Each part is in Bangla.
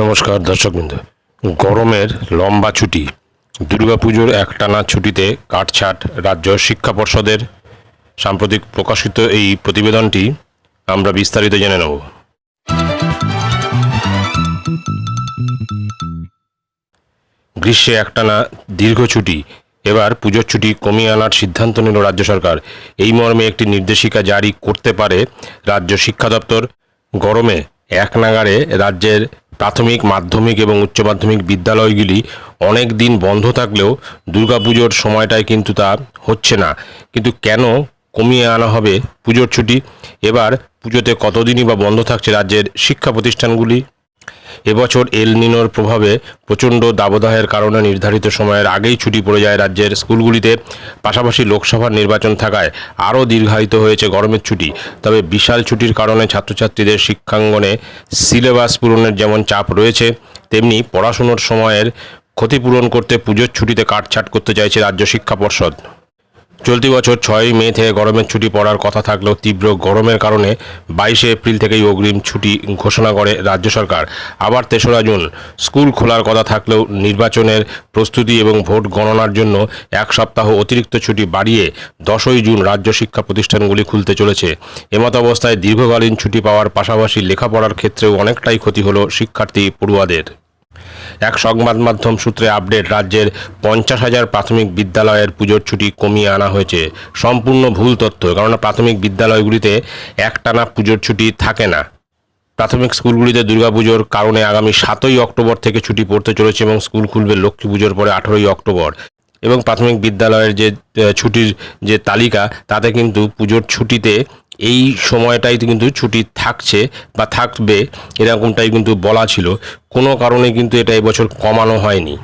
নমস্কার দর্শকবৃন্দ। গরমের লম্বা ছুটি, দুর্গাপুজোর একটানা ছুটিতে কাটছাট রাজ্য শিক্ষা পর্ষদের সাম্প্রতিক প্রকাশিত এই প্রতিবেদনটি আমরা বিস্তারিত জেনে নেব। গ্রীষ্মে একটানা দীর্ঘ ছুটি, এবার পুজোর ছুটি কমিয়ে আনার সিদ্ধান্ত নিল রাজ্য সরকার। এই মর্মে একটি নির্দেশিকা জারি করতে পারে রাজ্য শিক্ষা দপ্তর। গরমে এক নাগাড়ে রাজ্যের প্রাথমিক, মাধ্যমিক এবং উচ্চ মাধ্যমিক বিদ্যালয়গুলি অনেক দিন বন্ধ থাকলেও দুর্গাপুজোর সময়টায় কিন্তু তা হচ্ছে না। কিন্তু কেন কমিয়ে আনা হবে পুজোর ছুটি? এবার পুজোতে কতদিনই বা বন্ধ থাকছে রাজ্যের শিক্ষা প্রতিষ্ঠানগুলি? এবছর এল নিনোর প্রভাবে প্রচণ্ড দাবদাহের কারণে নির্ধারিত সময়ের আগেই ছুটি পড়ে যায় রাজ্যের স্কুলগুলিতে। পাশাপাশি লোকসভার নির্বাচন থাকায় আরও দীর্ঘায়িত হয়েছে গরমের ছুটি। তবে বিশাল ছুটির কারণে ছাত্রছাত্রীদের শিক্ষাঙ্গনে সিলেবাস পূরণের যেমন চাপ রয়েছে, তেমনি পড়াশুনোর সময়ের ক্ষতিপূরণ করতে পুজোর ছুটিতে কাটছাট করতে চাইছে রাজ্য শিক্ষা পর্ষদ। চলতি বছর ছয়ই মে থেকে গরমের ছুটি পড়ার কথা থাকলেও তীব্র গরমের কারণে বাইশে এপ্রিল থেকেই অগ্রিম ছুটি ঘোষণা করে রাজ্য সরকার। আবার তেসরা জুন, স্কুল খোলার কথা থাকলেও নির্বাচনের প্রস্তুতি এবং ভোট গণনার জন্য এক সপ্তাহ অতিরিক্ত ছুটি বাড়িয়ে দশই জুন রাজ্য শিক্ষা প্রতিষ্ঠানগুলি খুলতে চলেছে। এমত অবস্থায় দীর্ঘকালীন ছুটি পাওয়ার পাশাপাশি লেখাপড়ার ক্ষেত্রেও অনেকটাই ক্ষতি হলো শিক্ষার্থী পড়ুয়াদের। এক সংবাদ মাধ্যম সূত্রে আপডেট, রাজ্যের পঞ্চাশ হাজার প্রাথমিক বিদ্যালয়ের পুজোর ছুটি কমিয়ে আনা হয়েছে। সম্পূর্ণ ভুল তথ্য, কেননা প্রাথমিক বিদ্যালয়গুলিতে একটানা পুজোর ছুটি থাকে না। প্রাথমিক স্কুলগুলিতে দুর্গাপুজোর কারণে আগামী সাতই অক্টোবর থেকে ছুটি পড়তে চলেছে এবং স্কুল খুলবে লক্ষ্মী পুজোর পরে আঠেরোই অক্টোবর। এবং প্রাথমিক বিদ্যালয়ের যে ছুটির যে তালিকা, তাতে কিন্তু পুজোর ছুটিতে এই সময়টাই কিন্তু ছুটি থাকছে বা থাকবে, এরকমটাই কিন্তু বলা ছিল। কোনো কারণে কিন্তু এটা এবছর কমানো হয়নি।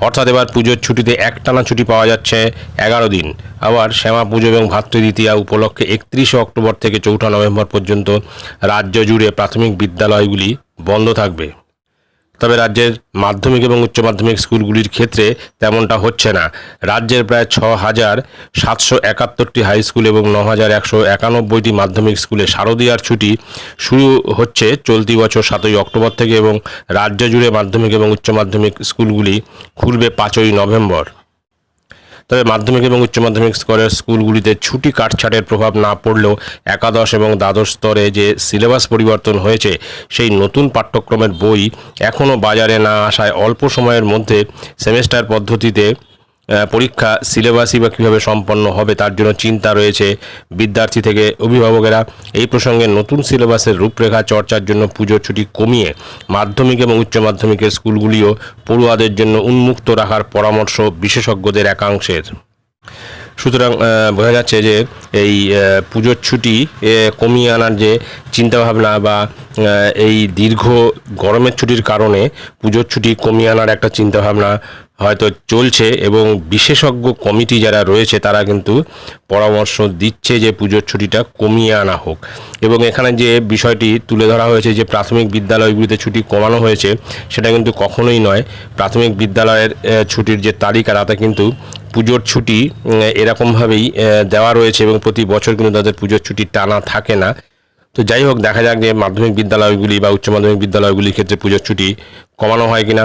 অর্থাৎ এবার পুজোর ছুটিতে একটানা ছুটি পাওয়া যাচ্ছে এগারো দিন। আবার শ্যামা পুজো এবং ভাতৃদ্বিতীয়া উপলক্ষে একত্রিশে অক্টোবর থেকে চৌঠা নভেম্বর পর্যন্ত রাজ্য জুড়ে প্রাথমিক বিদ্যালয়গুলি বন্ধ থাকবে। তবে রাজ্যের মাধ্যমিক এবং উচ্চ মাধ্যমিক স্কুলগুলির ক্ষেত্রে তেমনটা হচ্ছে না। রাজ্যের প্রায় ছ হাজার সাতশো একাত্তরটি হাই স্কুল এবং ন হাজার একশো একানব্বইটি মাধ্যমিক স্কুলে শারদীয়ার ছুটি শুরু হচ্ছে চলতি বছর সাতই অক্টোবর থেকে এবং রাজ্য জুড়ে মাধ্যমিক এবং উচ্চ মাধ্যমিক স্কুলগুলি খুলবে পাঁচই নভেম্বর। তবে মাধ্যমিক এবং উচ্চ মাধ্যমিক স্তরের স্কুলগুলিতে ছুটি কাটছাটের প্রভাব না পড়লেও একাদশ এবং দ্বাদশ স্তরে যে সিলেবাস পরিবর্তন হয়েছে, সেই নতুন পাঠ্যক্রমের বই এখনও বাজারে না আসায় অল্প সময়ের মধ্যে সেমেস্টার পদ্ধতিতে পরীক্ষা সিলেবাসই বা কীভাবে সম্পন্ন হবে তার জন্য চিন্তা রয়েছে। বিদ্যার্থী থেকে অভিভাবকেরা এই প্রসঙ্গে নতুন সিলেবাসের রূপরেখা চর্চার জন্য পুজোর ছুটি কমিয়ে মাধ্যমিক এবং উচ্চ মাধ্যমিকের স্কুলগুলিও পড়ুয়াদের জন্য উন্মুক্ত রাখার পরামর্শ বিশেষজ্ঞদের একাংশের। সুতরাং বোঝা যাচ্ছে যে এই পুজোর ছুটি কমিয়ে আনার যে চিন্তাভাবনা বা এই দীর্ঘ গরমের ছুটির কারণে পুজোর ছুটি কমিয়ে আনার একটা চিন্তাভাবনা হয়তো চলছে এবং বিশেষজ্ঞ কমিটি যারা রয়েছে, তারা কিন্তু পরামর্শ দিচ্ছে যে পুজোর ছুটিটা কমিয়ে আনা হোক। এবং এখানে যে বিষয়টি তুলে ধরা হয়েছে যে প্রাথমিক বিদ্যালয়গুলিতে ছুটি কমানো হয়েছে, সেটা কিন্তু কখনোই নয়। প্রাথমিক বিদ্যালয়ের ছুটির যে তালিকা তাতে কিন্তু পুজোর ছুটি এরকমভাবেই দেওয়া রয়েছে এবং প্রতি বছর কিন্তু তাদের পুজোর ছুটি টানা থাকে না। তো যাই হোক, দেখা যাক যে মাধ্যমিক বিদ্যালয়গুলি বা উচ্চ মাধ্যমিক বিদ্যালয়গুলির ক্ষেত্রে পুজোর ছুটি কমানো হয় কিনা।